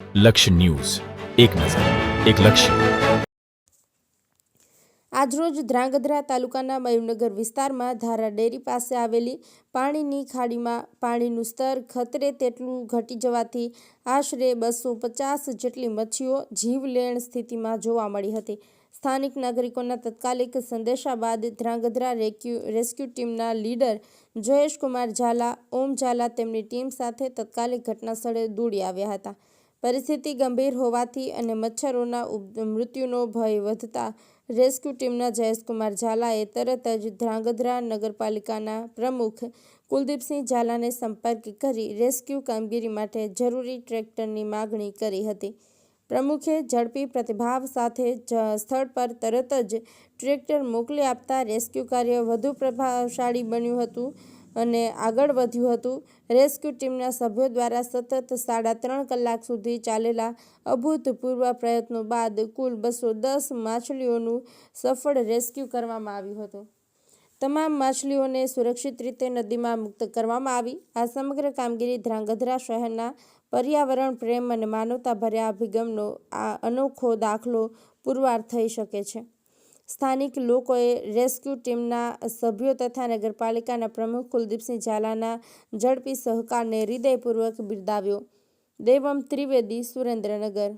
લક્ષ્ય ન્યૂઝ. એક નજર, એક લક્ષ્ય. આજરોજ ધ્રાંગધ્રા તાલુકાના મયુનગર વિસ્તારમાં ધારા ડેરી પાસે આવેલી પાણીની ખાડીમાં પાણીનું સ્તર ખતરે તેટલું ઘટી જવાથી આશરે બસો પચાસ જેટલી મચ્છીઓ જીવલેણ સ્થિતિમાં જોવા મળી હતી. સ્થાનિક નાગરિકોના તત્કાલિક સંદેશા બાદ ધ્રાંગધ્રા રેસ્ક્યુ ટીમના લીડર જયેશકુમાર ઝાલા, ઓમ ઝાલા તેમની ટીમ સાથે તત્કાલિક ઘટનાસ્થળે દોડી આવ્યા હતા. પરિસ્થિતિ ગંભીર હોવાથી અને મચ્છરોના મૃત્યુનો ભય વધતા રેસ્ક્યુ ટીમના જયેશકુમાર ઝાલાએ તરત જ ધ્રાંગધ્રા નગરપાલિકાના પ્રમુખ કુલદીપસિંહ ઝાલાને સંપર્ક કરી રેસ્ક્યુ કામગીરી માટે જરૂરી ટ્રેક્ટરની માગણી કરી હતી. પ્રમુખે ઝડપી પ્રતિભાવ સાથે સ્થળ પર તરત જ ટ્રેક્ટર મોકલી આપતા રેસ્ક્યુ કાર્ય વધુ પ્રભાવશાળી બન્યું હતું. અને આગળ વધ્યું હતું. રેસ્ક્યુ ટીમના સભ્યો દ્વારા સતત સાડા ત્રણ કલાક સુધી ચાલેલા અભૂતપૂર્વ પ્રયત્નો બાદ કુલ બસો દસ માછલીઓનું સફળ રેસ્ક્યુ કરવામાં આવ્યું હતું. તમામ માછલીઓને સુરક્ષિત રીતે નદીમાં મુક્ત કરવામાં આવી. આ સમગ્ર કામગીરી ધ્રાંગધ્રા શહેરના પર્યાવરણ, પ્રેમ અને માનવતાભર્યા અભિગમનો આ અનોખો દાખલો પુરવાર થઈ શકે છે. સ્થાનિક લોકોએ રેસ્ક્યુ ટીમના સભ્યો તથા નગરપાલિકાના પ્રમુખ કુલદીપસિંહ ઝાલાના ઝડપી સહકારને હૃદયપૂર્વક બિરદાવ્યો. દેવમ ત્રિવેદી સુરેન્દ્રનગર